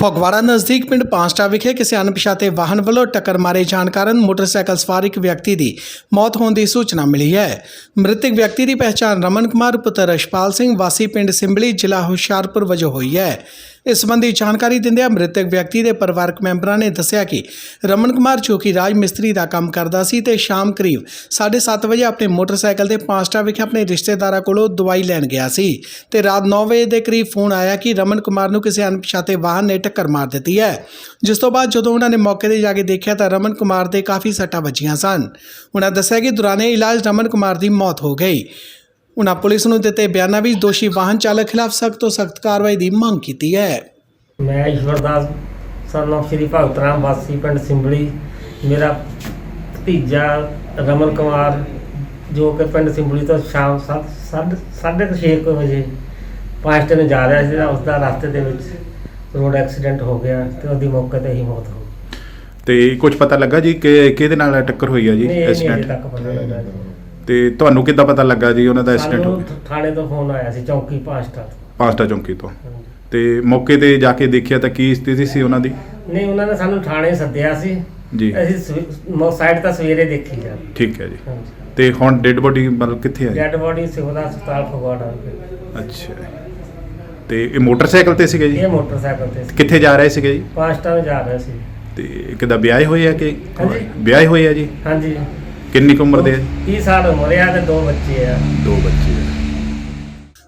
ਫਗਵਾੜਾ ਨਜ਼ਦੀਕ ਪਿੰਡ ਪਾਂਸਟਾ ਵਿਖੇ ਕਿਸੇ ਅਣਪਛਾਤੇ ਵਾਹਨ ਵੱਲੋਂ ਟੱਕਰ ਮਾਰੇ ਜਾਣ ਕਾਰਨ ਮੋਟਰਸਾਈਕਲ ਸਵਾਰ ਇੱਕ ਵਿਅਕਤੀ ਦੀ ਮੌਤ ਹੋਣ ਦੀ ਸੂਚਨਾ ਮਿਲੀ ਹੈ। ਮ੍ਰਿਤਕ ਵਿਅਕਤੀ ਦੀ ਪਹਿਚਾਣ ਰਮਨ ਕੁਮਾਰ, ਪੁੱਤਰ ਰਸ਼ਪਾਲ ਸਿੰਘ ਵਾਸੀ ਪਿੰਡ ਸਿੰਬਲੀ, ਜ਼ਿਲ੍ਹਾ ਹੁਸ਼ਿਆਰਪੁਰ ਵਜੋਂ ਹੋਈ ਹੈ। ਇਸ ਸੰਬੰਧੀ ਜਾਣਕਾਰੀ ਦਿੰਦਿਆਂ ਮ੍ਰਿਤਕ ਵਿਅਕਤੀ ਦੇ ਪਰਿਵਾਰਕ ਮੈਂਬਰਾਂ ਨੇ ਦੱਸਿਆ ਕਿ ਰਮਨ ਕੁਮਾਰ ਜੋ ਕਿ ਰਾਜ ਮਿਸਤਰੀ ਦਾ ਕੰਮ ਕਰਦਾ ਸੀ ਤੇ ਸ਼ਾਮ ਕਰੀਬ 7:30 ਵਜੇ ਆਪਣੇ ਮੋਟਰਸਾਈਕਲ ਤੇ ਪਾਸਟਾ ਵਿਖੇ ਆਪਣੇ ਰਿਸ਼ਤੇਦਾਰਾਂ ਕੋਲੋਂ ਦਵਾਈ ਲੈਣ ਗਿਆ ਸੀ ਤੇ ਰਾਤ 9 ਵਜੇ ਦੇ ਕਰੀਬ ਫੋਨ ਆਇਆ ਕਿ ਰਮਨ ਕੁਮਾਰ ਨੂੰ ਕਿਸੇ ਅਣਪਛਾਤੇ ਵਾਹਨ ਨੇ ਟੱਕਰ ਮਾਰ ਦਿੱਤੀ ਹੈ। ਜਿਸ ਤੋਂ ਬਾਅਦ ਜਦੋਂ ਉਹਨਾਂ ਨੇ ਮੌਕੇ ਤੇ ਜਾ ਕੇ ਦੇਖਿਆ ਤਾਂ ਰਮਨ ਕੁਮਾਰ ਦੇ ਕਾਫੀ ਸੱਟਾਂ ਵੱਜੀਆਂ ਸਨ। ਉਹਨਾਂ ਦੱਸਿਆ ਕਿ ਦੌਰਾਨੇ ਇਲਾਜ ਰਮਨ ਕੁਮਾਰ ਦੀ ਮੌਤ ਹੋ ਗਈ। ਉਹਨਾਂ ਪੁਲਿਸ ਨੂੰ ਦਿੱਤੇ ਬਿਆਨਾਂ ਵਿੱਚ ਦੋਸ਼ੀ ਵਾਹਨ ਚਾਲਕ ਖਿਲਾਫ ਸਖਤ ਤੋਂ ਸਖਤ ਕਾਰਵਾਈ ਦੀ ਮੰਗ ਕੀਤੀ ਹੈ। ਮੈਂ ਈਸ਼ਵਰਦਾਸ of ਸ਼੍ਰੀ ਭਗਤ ਰਾਮ ਵਾਸੀ ਪਿੰਡ ਸਿੰਬਲੀ। ਮੇਰਾ ਭਤੀਜਾ ਰਮਨ ਕੁਮਾਰ ਜੋ ਕਿ ਪਿੰਡ ਸਿੰਬਲੀ ਤੋਂ ਸ਼ਾਮ 7:30 ਵਜੇ ਪਾਸਟਰ ਨੂੰ ਜਾ ਰਿਹਾ ਸੀ ਉਸ ਦਾ ਰਸਤੇ ਦੇ ਵਿੱਚ ਰੋਡ ਐਕਸੀਡੈਂਟ ਹੋ ਗਿਆ ਤੇ ਉਹਦੀ ਮੌਕੇ ਤੇ ਹੀ ਮੌਤ ਹੋ ਗਈ। ਤੇ ਕੁਝ ਪਤਾ ਲੱਗਾ ਜੀ ਕਿ ਕਿਹਦੇ ਨਾਲ ਟੱਕਰ ਹੋਈ ਹੈ ਜੀ ਨਹੀਂ ਇਹ ਨਹੀਂ ਅਜੇ ਐਕਸੀਡੈਂਟ ਤੱਕ ਪਤਾ ਲੱਗਾ ਜੀ। ਤੇ ਤੁਹਾਨੂੰ ਕਿੱਦਾਂ ਪਤਾ ਲੱਗਾ ਜੀ ਉਹਨਾਂ ਦਾ ਐਕਸੀਡੈਂਟ ਹੋ ਸਾਨੂੰ ਗਿਆ ਥਾਣੇ ਤੋਂ ਫੋਨ ਆਇਆ ਸੀ ਚੌਂਕੀ ਪਾਸਟਰ ਤੋਂ। ਪਾਸਟਾ ਚੌਂਕੀ ਤੋਂ। ਤੇ ਮੌਕੇ ਤੇ ਜਾ ਕੇ ਦੇਖਿਆ ਤਾਂ ਕੀ ਸਥਿਤੀ ਸੀ ਉਹਨਾਂ ਦੀ? ਨਹੀਂ ਉਹਨਾਂ ਨੇ ਸਾਨੂੰ ਥਾਣੇ ਸੱਦਿਆ ਸੀ। ਜੀ। ਅਸੀਂ ਸਾਈਡ ਤਾਂ ਸਵੇਰੇ ਦੇਖੀ ਜਾ ਠੀਕ ਹੈ ਜੀ। ਹਾਂਜੀ। ਤੇ ਹੁਣ ਡੈੱਡ ਬੋਡੀ ਮਤਲਬ ਕਿੱਥੇ ਹੈ ਜੀ? ਡੈਡ ਬੋਡੀ ਸਿਵਲ ਹਸਪਤਾਲ ਫਗਵਾੜਾ ਅੱਛਾ ਤੇ ਇਹ ਮੋਟਰਸਾਈਕਲ ਤੇ ਸੀਗੇ ਜੀ? ਇਹ ਮੋਟਰਸਾਈਕਲ ਤੇ ਸੀ। ਕਿੱਥੇ ਜਾ ਰਹੇ ਸੀਗੇ ਜੀ? ਪਾਸਟਾ ਨੂੰ ਜਾ ਰਿਹਾ ਸੀ। ਤੇ ਕਿੱਦਾਂ ਵਿਆਹੇ ਹੋਏ ਆ ਕਿ ਹਾਂਜੀ। ਵਿਆਹੇ ਹੋਏ ਆ ਜੀ? ਹਾਂਜੀ। ਕਿੰਨੀ ਕੁ ਉਮਰ ਦੇ ਆ? 30 ਸਾਲ ਉਮਰ ਆ ਤੇ ਦੋ ਬੱਚੇ ਆ। ਦੋ ਬੱਚੇ ਆ।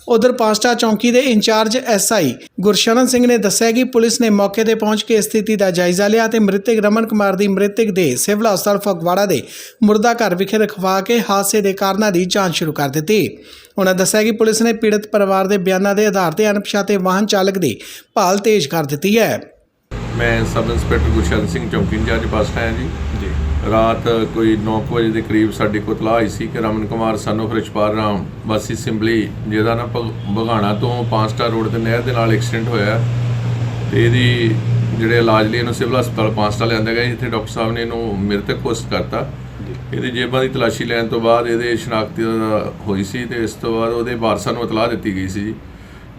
ਉਧਰ ਪਾਸਟਾ ਚੌਂਕੀ ਦੇ ਇੰਚਾਰਜ ਐਸਆਈ ਗੁਰਸ਼ਰਨ ਸਿੰਘ ਨੇ ਦੱਸਿਆ ਕਿ ਪੁਲਿਸ ਨੇ ਮੌਕੇ ਤੇ ਪਹੁੰਚ ਕੇ ਸਥਿਤੀ ਦਾ ਜਾਇਜ਼ਾ ਲਿਆ ਤੇ ਮ੍ਰਿਤਕ ਰਮਨ ਕੁਮਾਰ ਦੀ ਮ੍ਰਿਤਕ ਦੇ ਸਿਵਲ ਹਸਪਤਾਲ ਫਗਵਾੜਾ ਦੇ ਮੁਰਦਾ ਘਰ ਵਿਖੇ ਰਖਵਾ ਕੇ ਹਾਦਸੇ ਦੇ ਕਾਰਨਾਂ ਦੀ ਜਾਂਚ ਸ਼ੁਰੂ ਕਰ ਦਿੱਤੀ। ਉਹਨਾਂ ਦੱਸਿਆ ਕਿ ਪੁਲਿਸ ਨੇ ਪੀੜਤ ਪਰਿਵਾਰ ਦੇ ਬਿਆਨਾਂ ਦੇ ਆਧਾਰ ਤੇ ਅਣਪਛਾਤੇ ਵਾਹਨ ਚਾਲਕ ਦੀ ਭਾਲ ਤੇਜ਼ ਕਰ ਦਿੱਤੀ ਹੈ। ਮੈਂ ਸਬ ਇੰਸਪੈਕਟਰ ਗੁਰਸ਼ਰਨ ਸਿੰਘ ਚੌਂਕੀ ਇੰਚਾਰਜ ਪਾਸਟਾ ਹਾਂ ਜੀ। ਰਾਤ ਕੋਈ 9 ਕੁ ਵਜੇ ਦੇ ਕਰੀਬ ਸਾਡੇ ਕੋਲ ਤਲਾਹ ਆਈ ਸੀ ਕਿ ਰਮਨ ਕੁਮਾਰ ਸਾਨੂੰ ਰਿਸ਼ਪਾਲ ਰਾਮ ਵਾਸੀ ਸਿੰਬਲੀ ਜਿਹਦਾ ਨਾ ਬਗਾਣਾ ਤੋਂ ਪੰਜ ਸਟਾਰ ਰੋਡ ਤੇ ਨਹਿਰ ਦੇ ਨਾਲ ਐਕਸੀਡੈਂਟ ਹੋਇਆ ਤੇ ਇਹਦੀ ਜਿਹੜੇ ਇਲਾਜ ਲਈ ਇਹਨੂੰ ਸਿਵਲ ਹਸਪਤਾਲ ਪੰਜ ਸਟਾਰ ਲਿਆਂਦਾ ਗਿਆ ਜਿੱਥੇ ਡਾਕਟਰ ਸਾਹਿਬ ਨੇ ਇਹਨੂੰ ਮ੍ਰਿਤਕ ਘੋਸ਼ਿਤ ਕਰਤਾ। ਇਹਦੀ ਜੇਬਾਂ ਦੀ ਤਲਾਸ਼ੀ ਲੈਣ ਤੋਂ ਬਾਅਦ ਇਹਦੇ ਸ਼ਨਾਖਤੀ ਹੋਈ ਸੀ ਤੇ ਇਸ ਤੋਂ ਬਾਅਦ ਉਹਦੇ ਵਾਰਸਾਂ ਨੂੰ ਇਤਲਾਹ ਦਿੱਤੀ ਗਈ ਸੀ ਜੀ,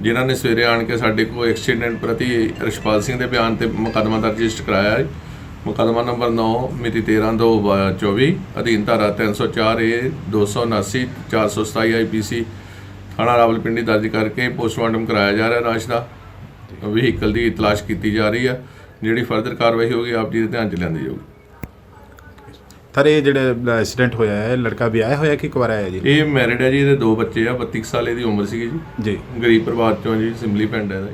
ਜਿਨ੍ਹਾਂ ਨੇ ਸਵੇਰੇ ਆਣ ਕੇ ਸਾਡੇ ਕੋਲ ਐਕਸੀਡੈਂਟ ਪ੍ਰਤੀ ਰਿਸ਼ਪਾਲ ਸਿੰਘ ਦੇ ਬਿਆਨ ਤੇ ਮੁਕੱਦਮਾ ਦਰਜ ਰਜਿਸਟਰ ਕਰਾਇਆ ਹੈ। ਮੁਕੱਦਮਾ ਨੰਬਰ 9 ਮਿਤੀ 13/2/24 ਅਧੀਨ ਧਾਰਾ 304 ਏ 279 427 ਆਈਪੀਸੀ ਥਾਣਾ ਰਾਵਲਪਿੰਡੀ ਦਰਜ ਕਰਕੇ ਪੋਸਟਮਾਰਟਮ ਕਰਾਇਆ ਜਾ ਰਿਹਾ ਲਾਸ਼ ਦਾ। ਵਹੀਕਲ ਦੀ ਤਲਾਸ਼ ਕੀਤੀ ਜਾ ਰਹੀ ਹੈ ਜਿਹੜੀ ਫਰਦਰ ਕਾਰਵਾਈ ਹੋਗੀ ਆਪ ਜੀ ਦੇ ਧਿਆਨ ਚ ਲਿਆਂਦੀ ਜਾਊਗੀ। ਥਰ ਇਹ ਜਿਹੜਾ ਐਕਸੀਡੈਂਟ ਹੋਇਆ ਹੈ ਲੜਕਾ ਵਿਆਹਿਆ ਹੋਇਆ ਕਿ ਕੁਵਾਰਾ ਹੈ ਜੀ? ਇਹ ਮੈਰਿਡ ਹੈ ਜੀ ਇਹਦੇ ਦੋ ਬੱਚੇ ਆ 32 ਕੁ ਸਾਲ ਦੀ ਉਮਰ ਸੀਗੀ ਜੀ। ਜੀ। ਗਰੀਬ ਪਰਿਵਾਰ ਚੋਂ ਜੀ ਸਿੰਬਲੀ ਪਿੰਡ ਹੈ ਇਹਦਾ